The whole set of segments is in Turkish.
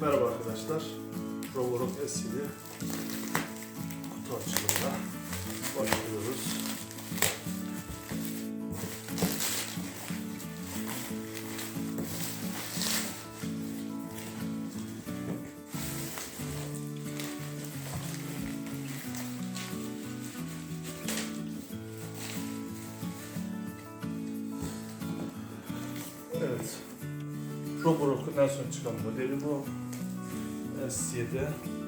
Merhaba arkadaşlar. Roborock SC'li kutu açılımına başlıyoruz. Evet. Roborock'un en son çıkan modeli bu. S7.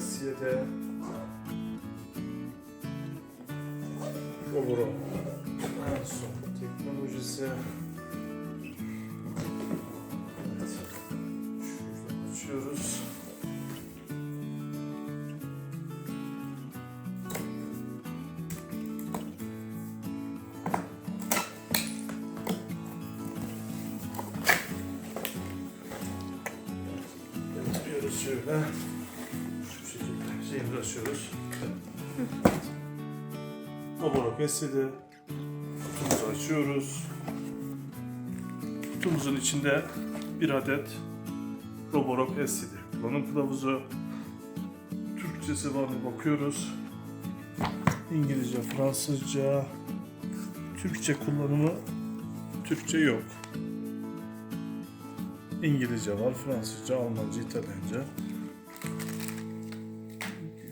S7. Roborock en son teknolojisi. Evet. Şuradan açıyoruz. Şöyle. S7. Kutumuzu açıyoruz. Kutumuzun içinde bir adet Roborock S7 kullanım kılavuzu. Türkçesi var mı bakıyoruz. İngilizce, Fransızca, Türkçe kullanımı Türkçe yok. İngilizce var, Fransızca, Almanca, İtalyanca.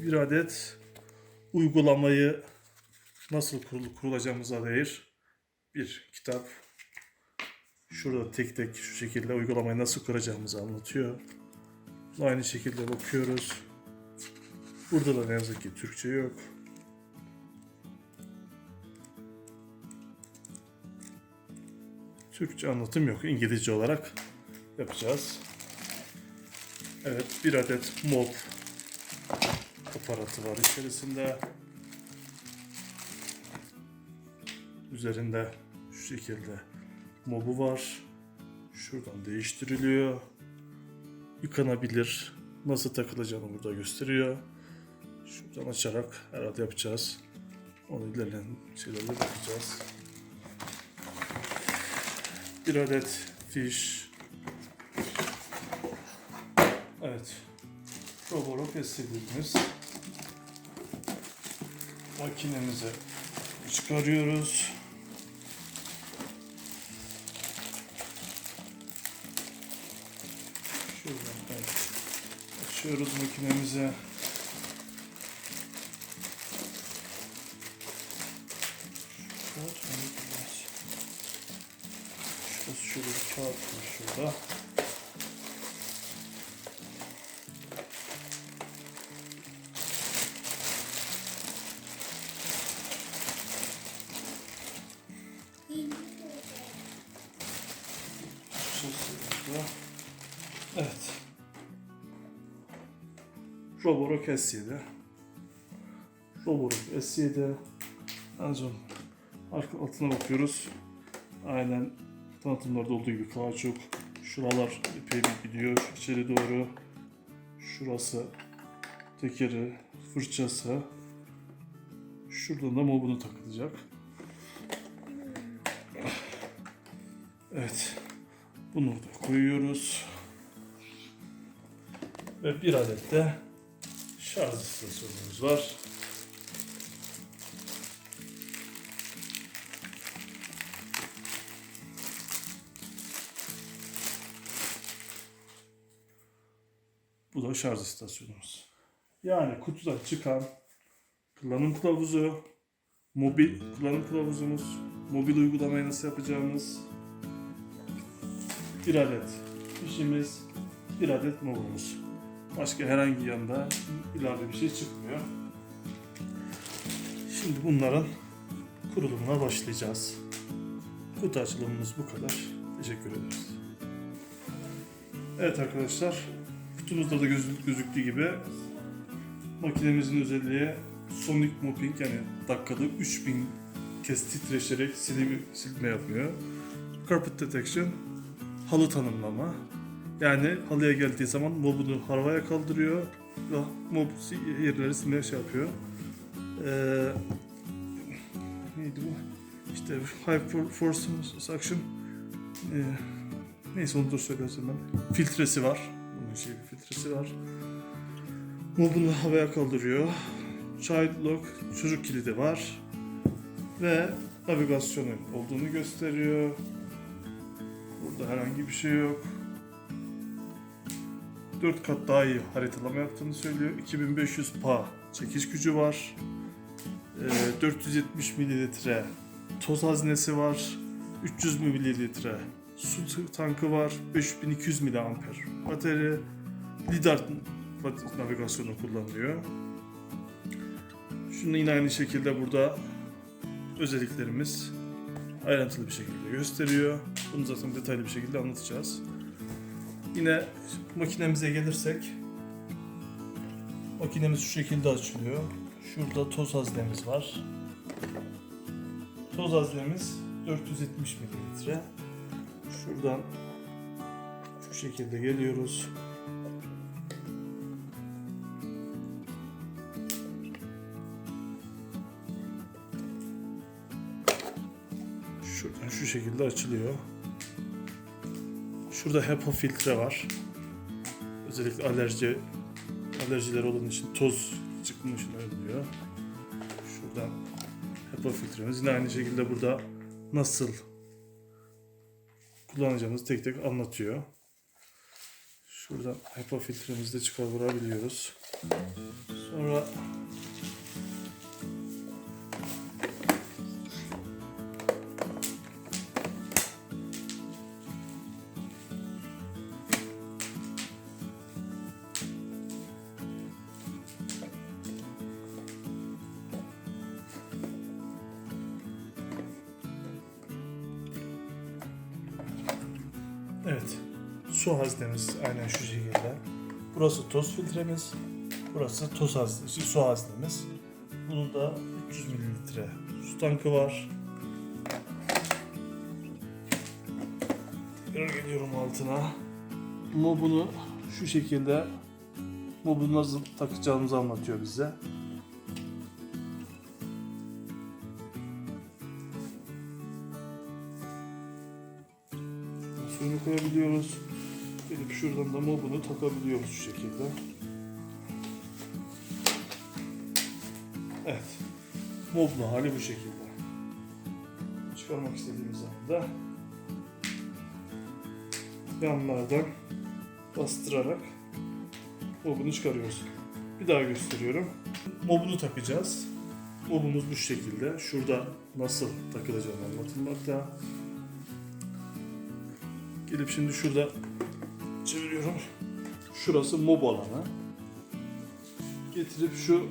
Bir adet uygulamayı nasıl kurul- kurulacağımıza dair bir kitap. Şurada tek tek şu şekilde uygulamayı nasıl kuracağımızı anlatıyor. Aynı şekilde bakıyoruz. Burada da ne yazık ki Türkçe yok. Türkçe anlatım yok. İngilizce olarak yapacağız. Evet, bir adet mob aparatı var içerisinde. Üzerinde şu şekilde mobu var. Şuradan değiştiriliyor. Yıkanabilir. Nasıl takılacağını burada gösteriyor. Şuradan açarak herhalde yapacağız. Onu ilerleyen şeylerle bakacağız. Bir adet fiş, Evet. Roborock S7'miz. Makinemizi çıkarıyoruz. Mı? Biraz. Şurası şöyle bir kağıt var. Şurada. Roborock S7. Roborock S7. En son arka altına bakıyoruz. Aynen tanıtımlarda olduğu gibi kauçuk. Şuralar epey bir gidiyor içeri doğru. Şurası tekeri, fırçası. Şuradan da mobunu takılacak. Evet. Bunu da koyuyoruz. Ve bir adet de şarj istasyonumuz var. Bu da şarj istasyonumuz. Yani kutudan çıkan kullanım kılavuzu, mobil kullanım kılavuzumuz, mobil uygulamayı nasıl yapacağımız, bir adet fişimiz, bir adet mobumuz. Başka herhangi yanında ilave bir şey çıkmıyor. Şimdi bunların kurulumuna başlayacağız. Kutu açılımımız bu kadar. Teşekkür ederiz. Evet arkadaşlar, kutumuzda da göz- gözüktüğü gibi makinemizin özelliği Sonic Mopping yani dakikada 3000 kez titreşerek silimi, silme yapıyor. Carpet Detection, halı tanımlama. Yani halıya geldiği zaman mobunu havaya kaldırıyor mob yerleri silmeye şey yapıyor. Ee, neydi bu? İşte High for- Force Suction ee, neyse onu da söyleyeceğim ben. Filtresi var. Bunun şey bir filtresi var. Mobunu havaya kaldırıyor. Child lock, çocuk kilidi var. Ve navigasyonu olduğunu gösteriyor. Burada herhangi bir şey yok. 4 kat daha iyi haritalama yaptığını söylüyor. 2500 pa çekiş gücü var. Ee, 470 mililitre toz haznesi var. 300 mililitre su tankı var. 5200 miliamper batarya. Lidar navigasyonu kullanılıyor. Şunu yine aynı şekilde burada özelliklerimiz ayrıntılı bir şekilde gösteriyor. Bunu zaten detaylı bir şekilde anlatacağız. Yine makinemize gelirsek makinemiz şu şekilde açılıyor. Şurada toz haznemiz var. Toz haznemiz 470 mililitre. Şuradan şu şekilde geliyoruz. Şuradan şu şekilde açılıyor. Şurada HEPA filtre var. Özellikle alerji alerjileri olan için toz çıkmışını önlüyor. Şuradan HEPA filtremiz. Yine aynı şekilde burada nasıl kullanacağımızı tek tek anlatıyor. Şuradan HEPA filtremizi de çıkarabiliyoruz. Sonra Su haznemiz aynen şu şekilde. Burası toz filtremiz. Burası toz hazne, su haznemiz. Bunun da 300 mililitre su tankı var. Tekrar geliyorum altına. Mobunu şu şekilde mobu nasıl takacağımızı anlatıyor bize. Suyunu koyabiliyoruz. Gelip şuradan da mobunu takabiliyoruz şu şekilde. Evet. Moblu hali bu şekilde. Çıkarmak istediğimiz zaman da yanlardan bastırarak mobunu çıkarıyoruz. Bir daha gösteriyorum. Mobunu takacağız. Mobumuz bu şekilde. Şurada nasıl takılacağını anlatılmakta. Gelip şimdi şurada çeviriyorum. Şurası mob alanı. Getirip şu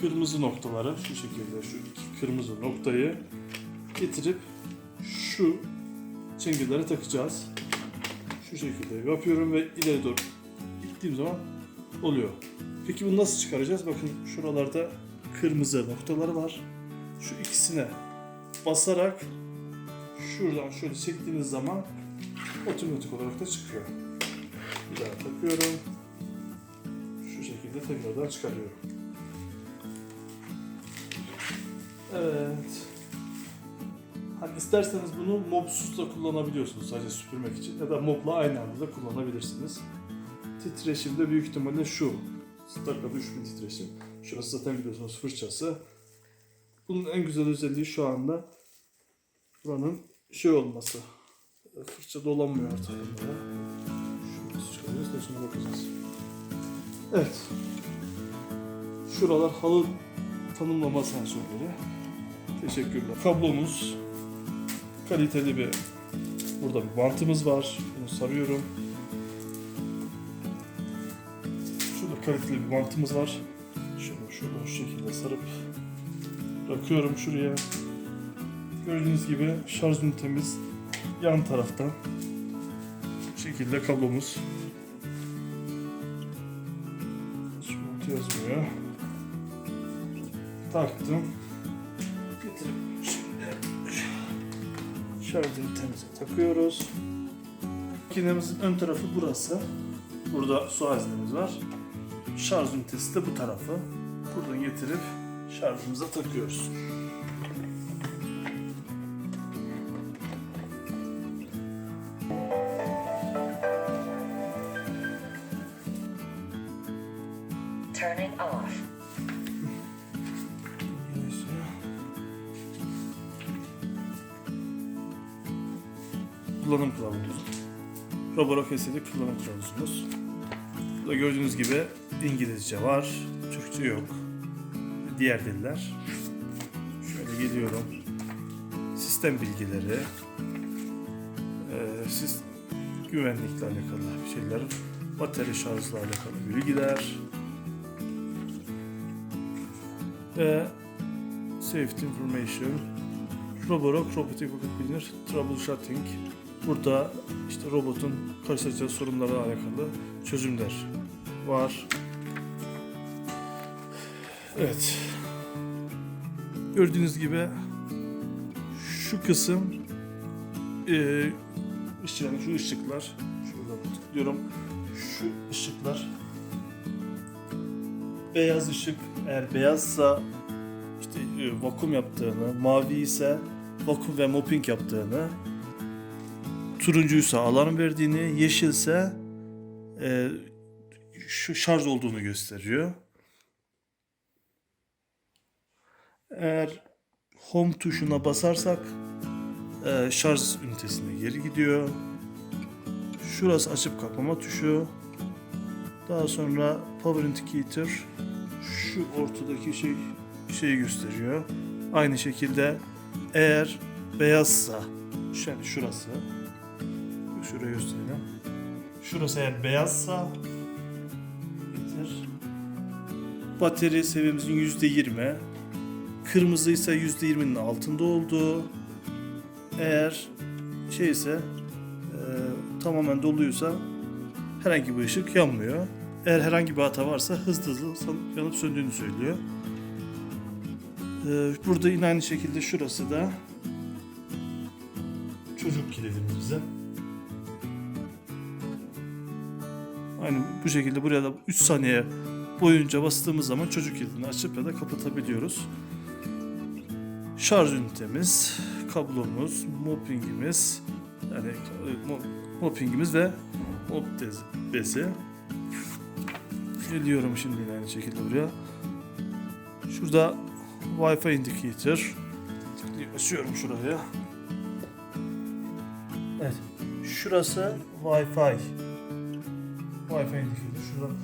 kırmızı noktaları şu şekilde şu iki kırmızı noktayı getirip şu çengelere takacağız. Şu şekilde yapıyorum ve ileri doğru gittiğim zaman oluyor. Peki bunu nasıl çıkaracağız? Bakın şuralarda kırmızı noktaları var. Şu ikisine basarak şuradan şöyle çektiğiniz zaman otomatik olarak da çıkıyor. Bir daha takıyorum. Şu şekilde tekrardan çıkarıyorum. Evet. Hani isterseniz bunu mobsuz da kullanabiliyorsunuz sadece süpürmek için ya da mobla aynı anda da kullanabilirsiniz. Titreşim de büyük ihtimalle şu. Dakikada 3000 titreşim. Şurası zaten biliyorsunuz fırçası. Bunun en güzel özelliği şu anda buranın şey olması. Fırça dolanmıyor artık bunlara. Şurası çıkarıyoruz da şimdi bakacağız. Evet. Şuralar halı tanımlama sensörleri. Teşekkürler. Kablomuz kaliteli bir burada bir bantımız var. Bunu sarıyorum. Şurada kaliteli bir bantımız var. Şunu şuradan şu şekilde sarıp Bakıyorum şuraya. Gördüğünüz gibi şarj ünitemiz yan tarafta. Bu şekilde kablomuz. Smooth yazmıyor. Taktım. Getirip şimdi ünitemize takıyoruz. Makinemizin ön tarafı burası. Burada su haznemiz var. Şarj ünitesi de bu tarafı. Buradan getirip şarjımıza takıyoruz. Turning off. Kullanım kılavuzumuz. Roborock SED kullanım kılavuzumuz. Burada gördüğünüz gibi İngilizce var, Türkçe yok. Diğer diller. Şöyle geliyorum. Sistem bilgileri, eee, siz güvenlikle alakalı şeyler, batarya şarjla alakalı bilgiler ve safety information, Roborock Robotic Pocket Cleaner Troubleshooting. Burada işte robotun karşılaşacağı sorunlarla alakalı çözümler var. Evet. Gördüğünüz gibi şu kısım eee ışık- yani şu ışıklar şuradan tıklıyorum. Şu ışıklar beyaz ışık eğer beyazsa işte e, vakum yaptığını, mavi ise vakum ve mopping yaptığını, turuncuysa alarm verdiğini, yeşilse e, şu şarj olduğunu gösteriyor. Eğer home tuşuna basarsak e, şarj ünitesine geri gidiyor. Şurası açıp kapama tuşu. Daha sonra power indicator şu ortadaki şey şeyi gösteriyor. Aynı şekilde eğer beyazsa yani şurası şuraya göstereyim. Şurası eğer beyazsa getir. Batarya seviyemizin yüzde yirmi. Kırmızıysa yüzde yirminin altında olduğu. Eğer şeyse e, tamamen doluysa herhangi bir ışık yanmıyor. Eğer herhangi bir hata varsa hızlı hızlı yanıp söndüğünü söylüyor. Ee, burada yine aynı şekilde şurası da çocuk kilidimiz bize. Aynı bu şekilde buraya da 3 saniye boyunca bastığımız zaman çocuk kilidini açıp ya da kapatabiliyoruz. Şarj ünitemiz, kablomuz, moppingimiz, yani e, mo- moppingimiz ve mop bez- bezi. Geliyorum şimdi aynı şekilde buraya. Şurada Wi-Fi indicator. Açıyorum şuraya. Evet. Şurası Wi-Fi. Wi-Fi indicator. Şuradan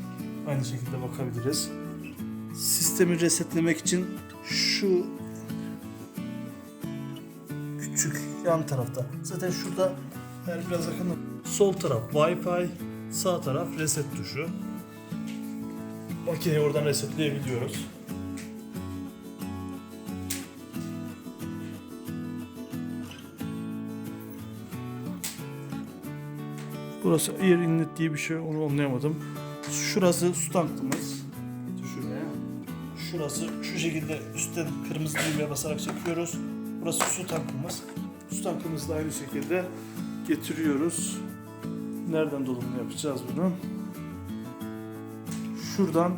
aynı şekilde bakabiliriz. Sistemi resetlemek için şu küçük yan tarafta. Zaten şurada eğer biraz yakın sol taraf Wi-Fi, sağ taraf reset tuşu. Makineyi oradan resetleyebiliyoruz. Burası air inlet diye bir şey onu anlayamadım. Şurası su tankımız. Şuraya. Şurası şu şekilde üstten kırmızı düğmeye basarak çekiyoruz. Burası su tankımız. Su tankımızı da aynı şekilde getiriyoruz. Nereden dolumunu yapacağız bunu? Şuradan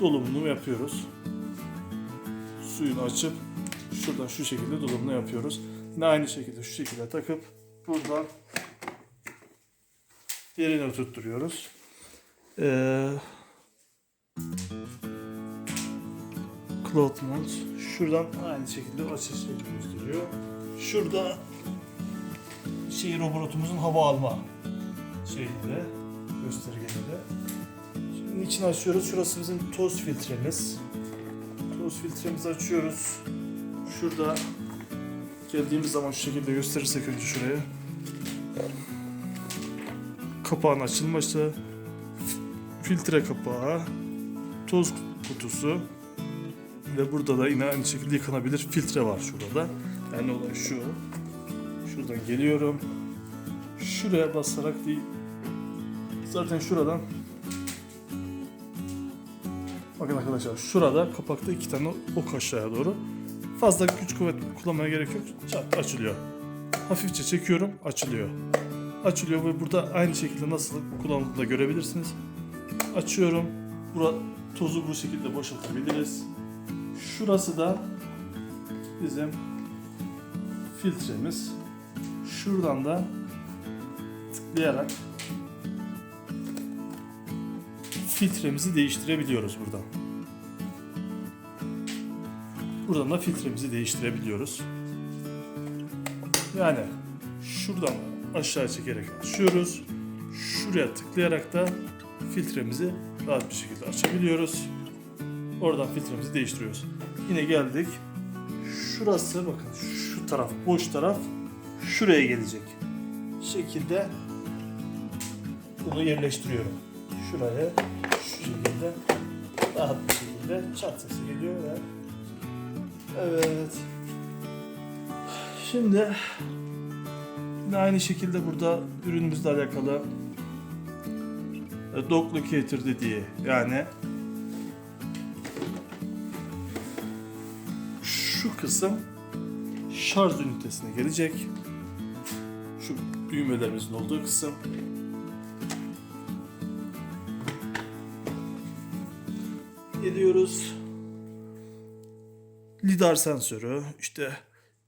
dolumunu yapıyoruz. Suyunu açıp şuradan şu şekilde dolumunu yapıyoruz. Yine aynı şekilde şu şekilde takıp buradan yerine oturtturuyoruz. Ee, Cloud mount. Şuradan aynı şekilde açış gösteriyor. Şurada şey robotumuzun hava alma şeyinde göstergeleri. İçini açıyoruz. Şurası bizim toz filtremiz. Toz filtremizi açıyoruz. Şurada geldiğimiz zaman şu şekilde gösterirsek önce şuraya. Kapağın açılması, filtre kapağı, toz kutusu, şekilde burada da yine aynı şekilde yıkanabilir filtre var şurada da. Yani olay şu. Şuradan geliyorum. Şuraya basarak değil. Zaten şuradan Bakın arkadaşlar şurada kapakta iki tane ok aşağıya doğru. Fazla güç kuvvet kullanmaya gerek yok. Çat açılıyor. Hafifçe çekiyorum açılıyor. Açılıyor ve burada aynı şekilde nasıl kullanıldığını da görebilirsiniz. Açıyorum. Bura, tozu bu şekilde boşaltabiliriz. Şurası da bizim filtremiz. Şuradan da tıklayarak filtremizi değiştirebiliyoruz buradan. Buradan da filtremizi değiştirebiliyoruz. Yani şuradan aşağı çekerek açıyoruz. Şuraya tıklayarak da filtremizi rahat bir şekilde açabiliyoruz. Oradan filtremizi değiştiriyoruz. Yine geldik. Şurası bakın şu taraf boş taraf şuraya gelecek. şekilde bunu yerleştiriyorum. Şuraya şu şekilde rahat bir şekilde çat sesi geliyor ve evet. Şimdi yine aynı şekilde burada ürünümüzle alakalı e, dock locator dediği yani şu kısım şarj ünitesine gelecek. Şu düğmelerimizin olduğu kısım. Geliyoruz. Lidar sensörü, işte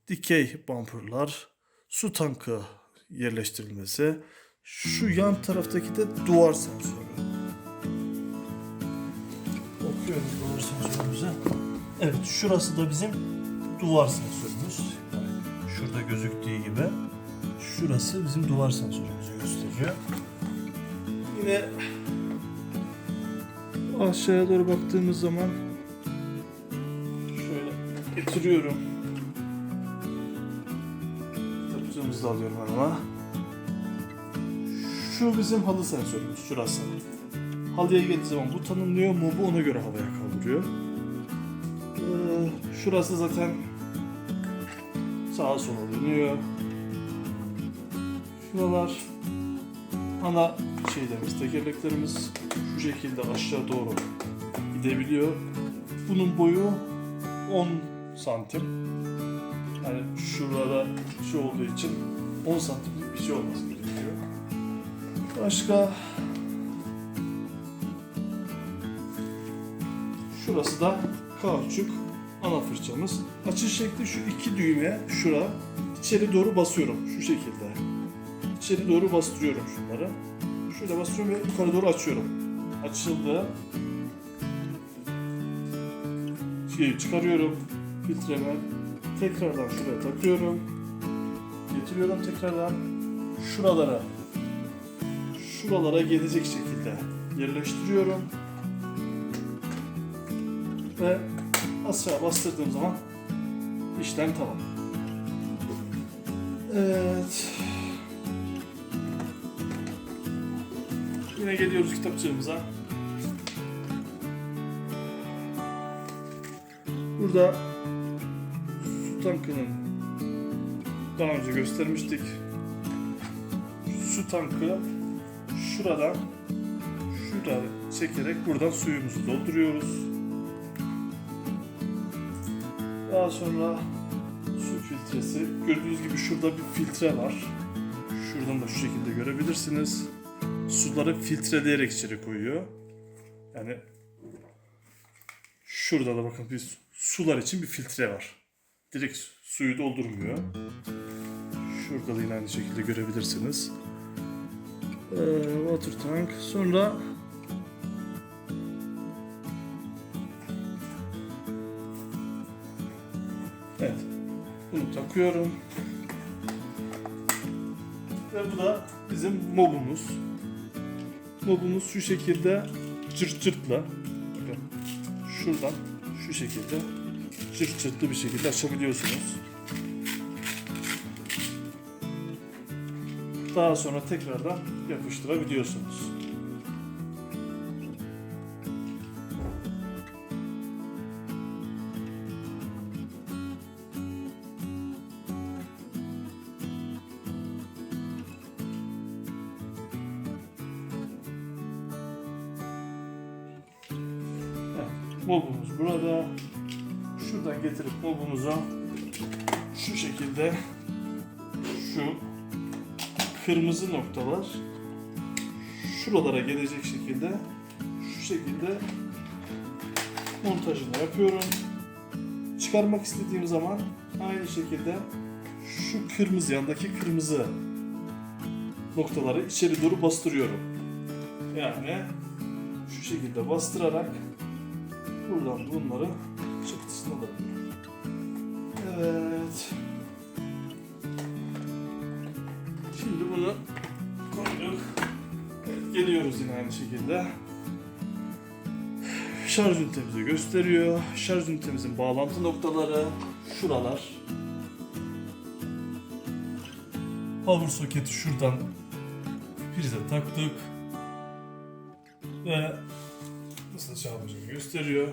dikey bumperlar, su tankı yerleştirilmesi. Şu yan taraftaki de duvar sensörü. Bakıyoruz duvar sensörümüze. Evet şurası da bizim duvar sensörümüz. Şurada gözüktüğü gibi. Şurası bizim duvar sensörümüzü gösteriyor. Yine aşağıya doğru baktığımız zaman şöyle getiriyorum. Kitapçığımızı da alıyorum ama. Şu bizim halı sensörümüz şurası. Halıya geldiği zaman bu tanımlıyor, mobu ona göre havaya kaldırıyor. Ee, şurası zaten sağa sola dönüyor. Şuralar ana şeylerimiz, tekerleklerimiz şu şekilde aşağı doğru gidebiliyor. Bunun boyu 10 santim. Yani şurada şu olduğu için 10 santimlik bir şey olması gerekiyor. Başka Şurası da kauçuk ana fırçamız. Açış şekli şu iki düğme şura. İçeri doğru basıyorum şu şekilde. İçeri doğru bastırıyorum şunları. Şöyle bastırıyorum ve yukarı doğru açıyorum. Açıldı. Şeyi çıkarıyorum. Filtreme. Tekrardan şuraya takıyorum. Getiriyorum tekrardan. Şuralara. Şuralara gelecek şekilde yerleştiriyorum ve aşağı bastırdığım zaman işlem tamam. Evet. Yine geliyoruz kitapçığımıza. Burada su tankının daha önce göstermiştik. Su tankı şuradan şuradan çekerek buradan suyumuzu dolduruyoruz. Daha sonra su filtresi. Gördüğünüz gibi şurada bir filtre var. Şuradan da şu şekilde görebilirsiniz. Suları filtreleyerek içeri koyuyor. Yani şurada da bakın bir sular için bir filtre var. Direkt suyu doldurmuyor. Şurada da yine aynı şekilde görebilirsiniz. Ee, water tank. Sonra Evet. Bunu takıyorum. Ve bu da bizim mobumuz. Mobumuz şu şekilde cırt cırtla bakın şuradan şu şekilde cırt cırtlı bir şekilde açabiliyorsunuz. Daha sonra tekrardan yapıştırabiliyorsunuz. Mobumuz burada. Şuradan getirip mobumuza şu şekilde şu kırmızı noktalar şuralara gelecek şekilde şu şekilde montajını yapıyorum. Çıkarmak istediğim zaman aynı şekilde şu kırmızı yandaki kırmızı noktaları içeri doğru bastırıyorum. Yani şu şekilde bastırarak buradan bunları çıktısını alıyorum. Evet. Şimdi bunu koyduk. Evet, geliyoruz yine aynı şekilde. Şarj ünitemizi gösteriyor. Şarj ünitemizin bağlantı noktaları şuralar. Power soketi şuradan prize taktık. Ve çağıracağını gösteriyor.